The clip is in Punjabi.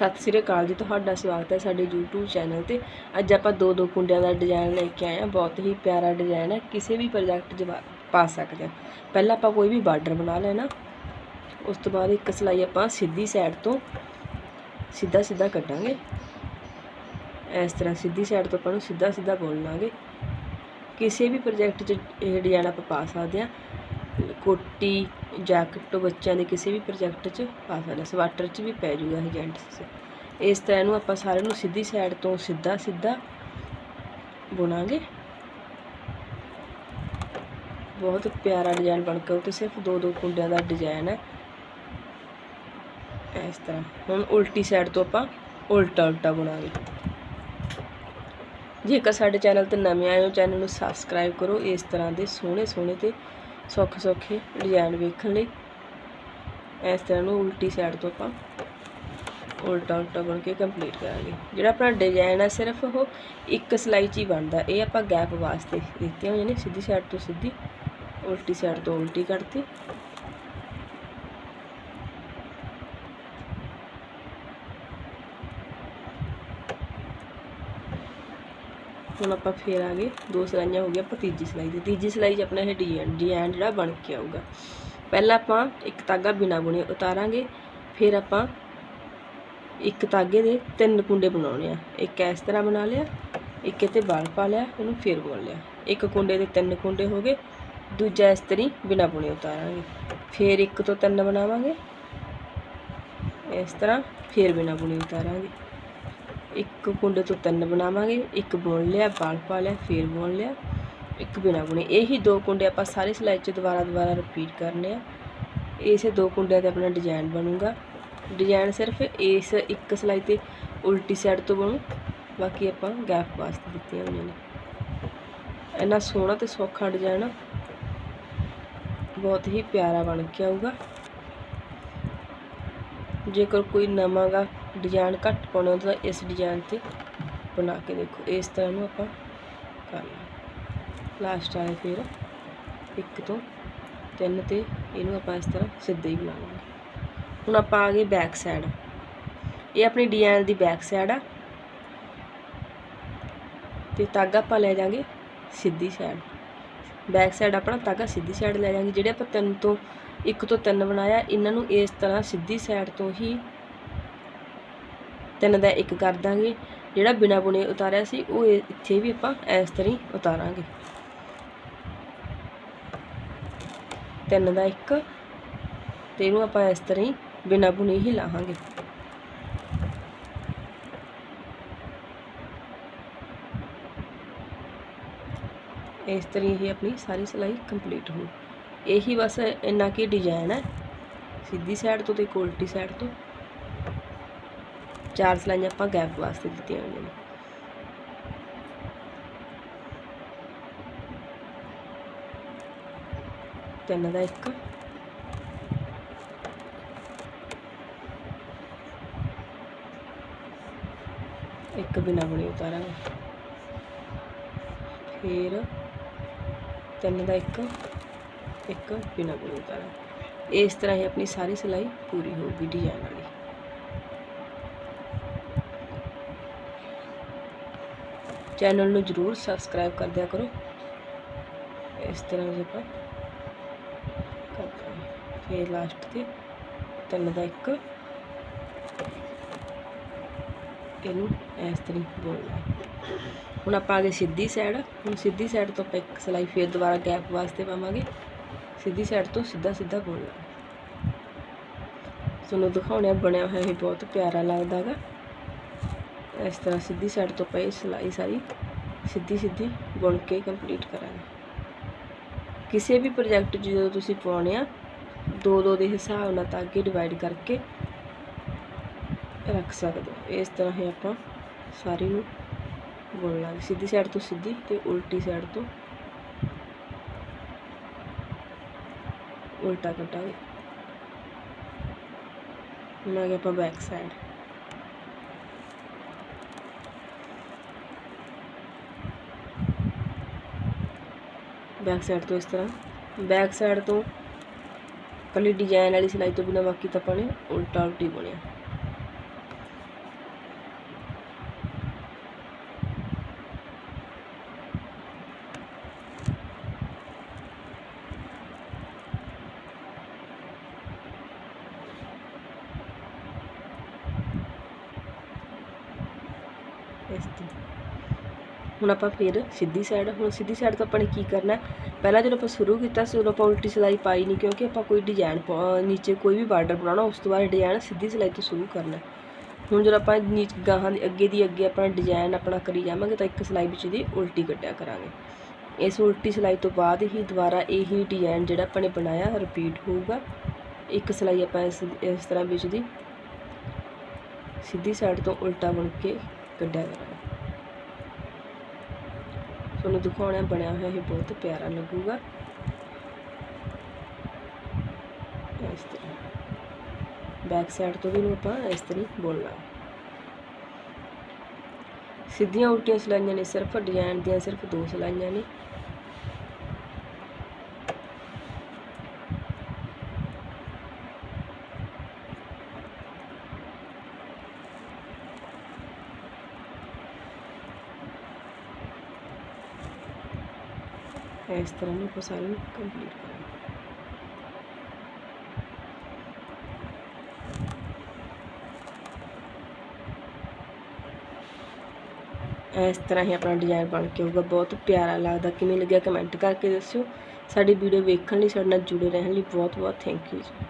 ਸਤਿ ਸ੍ਰੀ ਅਕਾਲ ਜੀ, ਤੁਹਾਡਾ ਸਵਾਗਤ ਹੈ ਸਾਡੇ YouTube ਚੈਨਲ ਤੇ। ਅੱਜ ਆਪਾਂ ਦੋ ਦੋ ਕੁੰਡਿਆਂ ਦਾ ਡਿਜ਼ਾਈਨ ਲੈ ਕੇ ਆਏ ਹਾਂ, ਬਹੁਤ ਹੀ ਪਿਆਰਾ ਡਿਜ਼ਾਈਨ ਹੈ, ਕਿਸੇ ਵੀ ਪ੍ਰੋਜੈਕਟ 'ਚ ਪਾ- ਪਾ ਸਕਦੇ ਹਾਂ। ਪਹਿਲਾਂ ਆਪਾਂ ਕੋਈ ਵੀ ਬਾਰਡਰ ਬਣਾ ਲੈਣਾ, ਉਸ ਤੋਂ ਬਾਅਦ ਇੱਕ ਸਲਾਈ ਆਪਾਂ ਸਿੱਧੀ ਸਾਈਡ ਤੋਂ ਸਿੱਧਾ ਸਿੱਧਾ ਕੱਢਾਂਗੇ। ਇਸ ਤਰ੍ਹਾਂ ਸਿੱਧੀ ਸਾਈਡ ਤੋਂ ਆਪਾਂ ਨੂੰ ਸਿੱਧਾ ਸਿੱਧਾ ਬੋਲ ਬੋਲਾਂਗੇ ਕਿਸੇ ਵੀ ਪ੍ਰੋਜੈਕਟ 'ਚ ਇਹ ਡਿਜ਼ਾਈਨ ਆਪਾਂ ਪਾ ਸਕਦੇ ਹਾਂ। ਕੋਟੀ ਜੈਕਟ ਬੱਚਿਆਂ ਦੇ ਕਿਸੇ ਵੀ ਪ੍ਰੋਜੈਕਟ 'ਚ ਪਾ ਸਕਦੇ ਹਾਂ ਸਵਾਟਰ 'ਚ ਵੀ ਪੈ ਜੂਗਾ ਇਹ ਜੈਂਟਸ ਇਸ ਤਰ੍ਹਾਂ ਇਹਨੂੰ ਆਪਾਂ ਸਾਰੇ ਨੂੰ ਸਿੱਧੀ ਸਾਈਡ ਤੋਂ ਸਿੱਧਾ ਸਿੱਧਾ ਬੁਣਾਂਗੇ। ਬਹੁਤ ਪਿਆਰਾ ਡਿਜ਼ਾਈਨ ਬਣ ਕੇ ਉਹ ਤੇ ਸਿਰਫ ਦੋ ਦੋ ਕੁੰਡਿਆਂ ਦਾ ਡਿਜ਼ਾਈਨ ਹੈ। ਇਸ ਤਰ੍ਹਾਂ, ਹੁਣ ਉਲਟੀ ਸਾਈਡ ਤੋਂ ਆਪਾਂ ਉਲਟਾ ਉਲਟਾ ਬੁਣਾਂਗੇ। ਜੇਕਰ ਸਾਡੇ ਚੈਨਲ ਤੇ ਨਵੇਂ ਆਏ ਹੋ ਚੈਨਲ ਨੂੰ ਸਬਸਕ੍ਰਾਈਬ ਕਰੋ, ਇਸ ਤਰ੍ਹਾਂ ਦੇ ਸੋਹਣੇ ਸੋਹਣੇ ਤੇ ਸੌਖੇ ਸੌਖੇ ਡਿਜ਼ਾਈਨ ਵੇਖਣ ਲਈ। ਇਸ ਤਰ੍ਹਾਂ ਨੂੰ ਉਲਟੀ ਸਾਈਡ ਤੋਂ ਆਪਾਂ ਉਲਟਾ ਉਲਟਾ ਬਣ ਕੇ ਕੰਪਲੀਟ ਕਰਾਂਗੇ। ਜਿਹੜਾ ਆਪਣਾ ਡਿਜ਼ਾਈਨ ਆ, ਸਿਰਫ ਉਹ ਇੱਕ ਸਲਾਈ 'ਚ ਹੀ ਬਣਦਾ। ਇਹ ਆਪਾਂ ਗੈਪ ਵਾਸਤੇ ਦਿੱਤੀਆਂ ਹੋਈਆਂ ਨੇ, ਸਿੱਧੀ ਸਾਈਡ ਤੋਂ ਸਿੱਧੀ, ਉਲਟੀ ਸਾਈਡ ਤੋਂ ਉਲਟੀ ਕਰਤੀ। ਹੁਣ ਆਪਾਂ ਫੇਰ ਆ ਗਏ। ਦੋ ਸਲਾਈਆਂ ਹੋ ਗਈਆਂ, ਆਪਾਂ ਤੀਜੀ ਸਲਾਈ ਤੇ ਤੀਜੀ ਸਲਾਈ 'ਚ ਆਪਣਾ ਇਹ ਡਿਜ਼ਾਈਨ ਡਿਜ਼ਾਈਨ ਜਿਹੜਾ ਬਣ ਕੇ ਆਊਗਾ। ਪਹਿਲਾਂ ਆਪਾਂ ਇੱਕ ਤਾਗਾ ਬਿਨਾ ਬੁਣੇ ਉਤਾਰਾਂਗੇ, ਫਿਰ ਆਪਾਂ ਇੱਕ ਤਾਗੇ ਦੇ ਤਿੰਨ ਕੁੰਡੇ ਬਣਾਉਣੇ ਆ। ਇੱਕ ਇਸ ਤਰ੍ਹਾਂ ਬਣਾ ਲਿਆ, ਇੱਕ ਤੇ ਬਾਲ ਪਾ ਲਿਆ, ਉਹਨੂੰ ਫੇਰ ਬੋਲ ਲਿਆ। ਇੱਕ ਕੁੰਡੇ ਦੇ ਤਿੰਨ ਕੁੰਡੇ ਹੋ ਗਏ, ਦੂਜਾ ਇਸ ਤਰੀ ਬਿਨਾ ਬੁਣੇ ਉਤਾਰਾਂਗੇ। ਫੇਰ ਇੱਕ ਤੋਂ ਤਿੰਨ ਬਣਾਵਾਂਗੇ। ਇਸ ਤਰ੍ਹਾਂ ਫੇਰ ਬਿਨਾ ਬੁਣੇ ਉਤਾਰਾਂਗੇ। ਇੱਕ ਕੁੰਡੇ ਤੋਂ ਤਿੰਨ ਬਣਾਵਾਂਗੇ, ਇੱਕ ਬੁਣ ਲਿਆ, ਬਾਲ ਪਾ ਲਿਆ, ਫੇਰ ਬੁਣ ਲਿਆ, ਇੱਕ ਬਿਨਾ ਬੁਣੇ। ਇਹੀ ਦੋ ਕੁੰਡੇ ਆਪਾਂ ਸਾਰੀ ਸਿਲਾਈ 'ਚ ਦੁਬਾਰਾ ਦੁਬਾਰਾ ਰਿਪੀਟ ਕਰਨੇ ਆ। ਇਸੇ ਦੋ ਕੁੰਡਿਆਂ ਤੇ ਆਪਣਾ ਡਿਜ਼ਾਈਨ ਬਣੂਗਾ। ਡਿਜ਼ਾਈਨ ਸਿਰਫ ਇਸ ਇੱਕ ਸਿਲਾਈ ਤੇ ਉਲਟੀ ਸਾਈਡ ਤੋਂ ਬਣੂ। ਬਾਕੀ ਆਪਾਂ ਗੈਪ ਵਾਸਤੇ ਦਿੱਤੀਆਂ ਹੋਈਆਂ ਨੇ। ਇੰਨਾ ਸੋਹਣਾ ਤੇ ਸੌਖਾ ਡਿਜ਼ਾਈਨ ਬਹੁਤ ਹੀ ਪਿਆਰਾ ਬਣ ਕੇ ਆਊਗਾ। ਜੇਕਰ ਕੋਈ ਨਵਾਂਗਾ ਡਿਜ਼ਾਈਨ ਘੱਟ ਪਾਉਣਾ ਤਾਂ ਇਸ ਡਿਜ਼ਾਈਨ ਤੇ ਬਣਾ ਕੇ ਦੇਖੋ। ਇਸ ਤਰ੍ਹਾਂ ਨੂੰ ਆਪਾਂ ਕਰ ਲਾਂ। ਲਾਸਟ ਆਏ ਫਿਰ ਇੱਕ ਤੋਂ ਤਿੰਨ ਤੇ ਇਹਨੂੰ ਆਪਾਂ ਇਸ ਤਰ੍ਹਾਂ ਸਿੱਧੇ ਹੀ ਬਣਾਵਾਂਗੇ ਹੁਣ ਆਪਾਂ ਆ ਗਏ ਬੈਕ ਸਾਈਡ ਇਹ ਆਪਣੀ ਡਿਜ਼ਾਈਨ ਦੀ ਬੈਕ ਸਾਈਡ ਆ। ਤੇ ਤਾਗਾ ਆਪਾਂ ਲੈ ਜਾਾਂਗੇ ਸਿੱਧੀ ਸਾਈਡ ਬੈਕ ਸਾਈਡ ਆਪਣਾ ਤਾਗਾ ਸਿੱਧੀ ਸਾਈਡ ਲੈ ਜਾਾਂਗੇ। ਜਿਹੜੇ ਆਪਾਂ ਤਿੰਨ ਤੋਂ ਇੱਕ ਤੋਂ ਤਿੰਨ ਬਣਾਇਆ, ਇਹਨਾਂ ਨੂੰ ਇਸ ਤਰ੍ਹਾਂ ਸਿੱਧੀ ਸਾਈਡ ਤੋਂ ਹੀ ਤਿੰਨ ਦਾ ਇੱਕ ਕਰ ਦਾਂਗੇ। ਜਿਹੜਾ ਬਿਨਾ ਬੁਣੇ ਉਤਾਰਿਆ ਸੀ, ਉਹ ਇਹ- ਇੱਥੇ ਵੀ ਆਪਾਂ ਇਸ ਤਰ੍ਹਾਂ ਹੀ ਉਤਾਰਾਂਗੇ। ਤਿੰਨ ਦਾ ਇੱਕ ਤੇ ਇਹਨੂੰ ਆਪਾਂ ਇਸ ਤਰ੍ਹਾਂ ਹੀ ਬਿਨਾ ਬੁਣੇ ਹੀ ਲਾਹਾਂਗੇ। ਇਸ ਤਰ੍ਹਾਂ ਹੀ ਆਪਣੀ ਸਾਰੀ ਸਿਲਾਈ ਕੰਪਲੀਟ ਹੋ ਇਹੀ ਬਸ ਇੰਨਾ ਕੀ ਡਿਜ਼ਾਈਨ ਹੈ। ਸਿੱਧੀ ਸਾਈਡ ਤੋਂ ਤੇ ਉਲਟੀ ਸਾਈਡ ਤੋਂ। ਚਾਰ ਸਲਾਈਆਂ ਆਪਾਂ ਗੈਪ ਵਾਸਤੇ ਦਿੱਤੀਆਂ ਹੋਈਆਂ ਨੇ। ਤਿੰਨ ਦਾ ਇੱਕ। ਇੱਕ ਬਿਨਾ ਬੁਣੇ ਉਤਾਰਾਂਗੇ। ਫਿਰ ਤਿੰਨ ਦਾ ਇੱਕ। ਇੱਕ ਬਿਨਾ ਬੁਣੇ ਉਤਾਰਾਂਗੇ। ਇਸ ਤਰ੍ਹਾਂ ਹੀ ਆਪਣੀ ਸਾਰੀ ਸਿਲਾਈ ਪੂਰੀ ਹੋਊਗੀ ਡਿਜ਼ਾਈਨ ਵਾਲੀ। ਚੈਨਲ ਨੂੰ ਜਰੂਰ ਸਬਸਕ੍ਰਾਈਬ ਕਰ ਦਿਆ ਕਰੋ। ਇਸ ਤਰ੍ਹਾਂ ਜੇ ਆਪਾਂ ਕਰਦੇ ਫਿਰ ਲਾਸਟ ਤੇ ਤਿੰਨ ਦਾ ਇੱਕ। ਇਹਨੂੰ ਇਸ ਤਰ੍ਹਾਂ ਬੋਲਣਾ ਹੁਣ ਆਪਾਂ ਆ ਗਏ ਸਿੱਧੀ ਸਾਈਡ ਹੁਣ ਸਿੱਧੀ ਸਾਈਡ ਤੋਂ ਆਪਾਂ ਇੱਕ ਸਲਾਈ ਫੇਰ ਦੁਬਾਰਾ ਗੈਪ ਵਾਸਤੇ ਪਾਵਾਂਗੇ। ਸਿੱਧੀ ਸਾਈਡ ਤੋਂ ਸਿੱਧਾ ਸਿੱਧਾ ਬੋਲਣਾ ਤੁਹਾਨੂੰ ਦਿਖਾਉਣਿਆ, ਬਣਿਆ ਹੋਇਆ ਇਹ ਬਹੁਤ ਪਿਆਰਾ ਲੱਗਦਾ ਹੈਗਾ। ਇਸ ਤਰ੍ਹਾਂ ਸਿੱਧੀ ਸਾਈਡ ਤੋਂ ਪਈ ਸਿਲਾਈ ਸਾਰੀ ਸਿੱਧੀ ਸਿੱਧੀ ਬੁਣ ਕੇ ਕੰਪਲੀਟ ਕਰਾਂਗੇ। ਕਿਸੇ ਵੀ ਪ੍ਰੋਜੈਕਟ ਜਦੋਂ ਤੁਸੀਂ ਪਾਉਣੇ ਆ, ਦੋ ਦੋ ਦੇ ਹਿਸਾਬ ਨਾਲ ਤਾਗੇ ਡਿਵਾਈਡ ਕਰਕੇ ਰੱਖ ਸਕਦੇ ਹੋ। ਇਸ ਤਰ੍ਹਾਂ ਹੀ ਆਪਾਂ ਸਾਰੀ ਨੂੰ ਬੁਣ ਲਾਂਗੇ। ਸਿੱਧੀ ਸਾਈਡ ਤੋਂ ਸਿੱਧੀ ਤੇ ਉਲਟੀ ਸਾਈਡ ਤੋਂ ਉਲਟਾ ਕੱਟਾਂਗੇ ਹੁਣ ਆ ਆਪਾਂ ਬੈਕ ਸਾਈਡ ਬੈਕ ਸਾਈਡ ਤੋਂ ਇਸ ਤਰ੍ਹਾਂ। ਬੈਕ ਸਾਈਡ ਤੋਂ ਕੱਲੀ ਡਿਜ਼ਾਈਨ ਵਾਲੀ ਸਿਲਾਈ ਤੋਂ ਬਿਨਾਂ ਬਾਕੀ ਤਾਂ ਆਪਾਂ ਉਲਟਾ ਉਲਟੀ ਬੁਣਿਆ este ਹੁਣ ਆਪਾਂ ਫਿਰ ਸਿੱਧੀ ਸਾਈਡ ਹੁਣ ਸਿੱਧੀ ਸਾਈਡ ਤੋਂ ਆਪਾਂ ਨੇ ਕੀ ਕਰਨਾ ਪਹਿਲਾਂ ਜਦੋਂ ਆਪਾਂ ਸ਼ੁਰੂ ਕੀਤਾ ਸੀ, ਉਦੋਂ ਆਪਾਂ ਉਲਟੀ ਸਿਲਾਈ ਪਾਈ ਨਹੀਂ ਕਿਉਂਕਿ ਆਪਾਂ ਕੋਈ ਡਿਜ਼ਾਈਨ ਨੀਚੇ ਕੋਈ ਵੀ ਬਾਰਡਰ ਬਣਾਉਣਾ, ਉਸ ਤੋਂ ਬਾਅਦ ਡਿਜ਼ਾਈਨ ਸਿੱਧੀ ਸਿਲਾਈ ਤੋਂ ਸ਼ੁਰੂ ਕਰਨਾ ਹੁਣ ਜਦੋਂ ਆਪਾਂ ਨੀਚ ਗਾਹਾਂ ਦੀ, ਅੱਗੇ ਦੀ ਅੱਗੇ ਆਪਣਾ ਡਿਜ਼ਾਈਨ ਆਪਣਾ ਕਰੀ ਜਾਵਾਂਗੇ, ਤਾਂ ਇੱਕ ਸਿਲਾਈ ਵਿੱਚ ਦੀ ਉਲਟੀ ਕੱਢਿਆ ਕਰਾਂਗੇ। ਇਸ ਉਲਟੀ ਸਿਲਾਈ ਤੋਂ ਬਾਅਦ ਹੀ ਦੁਬਾਰਾ ਇਹੀ ਡਿਜ਼ਾਈਨ ਜਿਹੜਾ ਆਪਾਂ ਨੇ ਬਣਾਇਆ ਰਿਪੀਟ ਹੋਊਗਾ। ਇੱਕ ਸਿਲਾਈ ਆਪਾਂ ਇਸ ਇਸ ਤਰ੍ਹਾਂ ਵਿੱਚ ਦੀ ਸਿੱਧੀ ਸਾਈਡ ਤੋਂ ਉਲਟਾ ਬਣ ਕੇ ਕੱਢਿਆ ਕਰਾਂਗੇ। ਤੁਹਾਨੂੰ ਦਿਖਾਉਣਾ ਬਣਿਆ ਹੋਇਆ ਇਹ ਬਹੁਤ ਪਿਆਰਾ ਲੱਗੂਗਾ। ਇਸ ਤਰ੍ਹਾਂ। ਬੈਕ ਸਾਈਡ ਤੋਂ ਵੀ ਇਹਨੂੰ ਆਪਾਂ ਇਸ ਤਰ੍ਹਾਂ ਬੋਲਣਾ। ਸਿੱਧੀਆਂ ਉਲਟੀਆਂ ਸਿਲਾਈਆਂ ਨੇ, ਸਿਰਫ ਡਿਜ਼ਾਈਨ ਦੀਆਂ ਸਿਰਫ ਦੋ ਸਿਲਾਈਆਂ ਨੇ। ਇਸ ਤਰ੍ਹਾਂ ਨੂੰ ਆਪਾਂ ਸਾਰੀ ਕੰਪਲੀਟ ਕਰਾਂਗੇ ਇਸ ਤਰ੍ਹਾਂ ਹੀ ਆਪਣਾ ਡਿਜ਼ਾਈਨ ਬਣ ਕੇ ਆਊਗਾ ਬਹੁਤ ਪਿਆਰਾ ਲੱਗਦਾ। ਕਿਵੇਂ ਲੱਗਿਆ ਕਮੈਂਟ ਕਰਕੇ ਦੱਸਿਓ। ਸਾਡੀ ਵੀਡੀਓ ਵੇਖਣ ਲਈ, ਸਾਡੇ ਨਾਲ ਜੁੜੇ ਰਹਿਣ ਲਈ ਬਹੁਤ ਬਹੁਤ ਥੈਂਕ ਯੂ ਜੀ।